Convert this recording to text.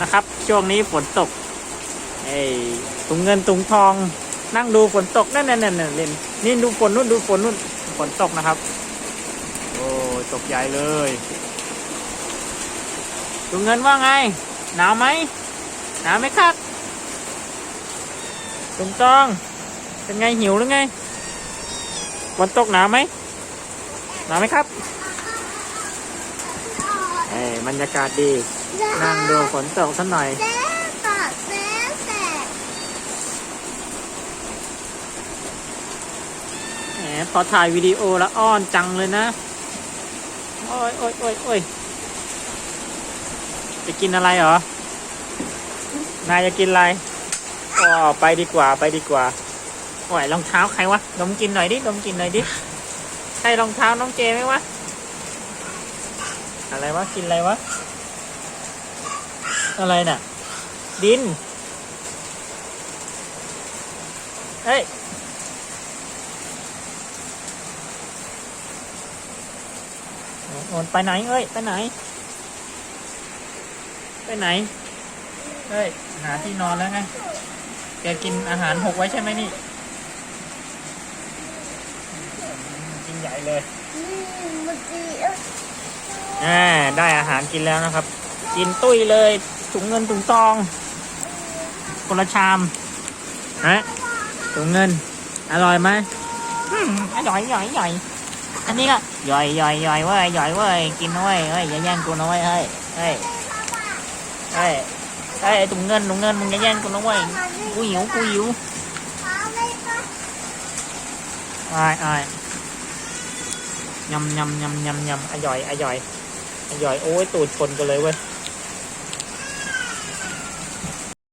นะครับ ช่วงนี้ฝนตกไอ้ถุงเงินถุงทอง นั่งดูฝนตกนั่นนั่นนั่นนั่นเล่นนี่ดูฝนนู่นดูฝนนู่นฝนตกนะครับ โอ้ตกใหญ่เลยถุงเงินว่าไง หนาวไหมหนาวไหมครับถุงทอง เป็นไงหิวหรือไงฝนตกหนาวไหมหนาวไหมครับเอ้บรรยากาศดี นั่งดูฝนตกสักหน่อยแหมพอถ่ายวิดีโอแล้วอ้อนจังเลยนะ โอ้ยโอ้ยโอ้ยโอ้ยจะกินอะไรเหรอ นายจะกินอะไรอ๋อไปดีกว่าไปดีกว่าโอ้ยรองเท้าใครวะดมกินหน่อยดิดมกินหน่อยดิ ใช่รองเท้าน้องเจไหมวะ อะไรวะ กินอะไรวะ อะไรน่ะ ดิน เฮ้ย โอนไปไหนเอ้ย ไปไหน ไปไหน เฮ้ย หาที่นอนแล้วไง แกกินอาหารหกไว้ใช่ไหมนี่อืมกินใหญ่เลยอืมเมื่อกี้เอ้ยอ่าได้อาหารกินแล้วนะครับ กินตุ้ยเลย ถุงเงินถุงทองคนละชามฮะถุงเงิน อร่อยไหมอืมอร่อยย่อยย่อยอันนี้ก็ย่อยย่อยย่อยเว้ยย่อยเว้ยกินนะเว้ยเฮ้ยอย่าแย่งกูนะเว้ยเฮ้ยเฮ้ยเฮ้ยเฮ้ยไอ้ถุงเงินถุงเงินมึงอย่าแย่งกูนะเว้ยกูหิวกูหิวเอาไม่ก็อ้ายอ้ายยำยำยำยำยำอร่อยอร่อยอร่อยโอ้ยตูดคนกันเลยเว้ย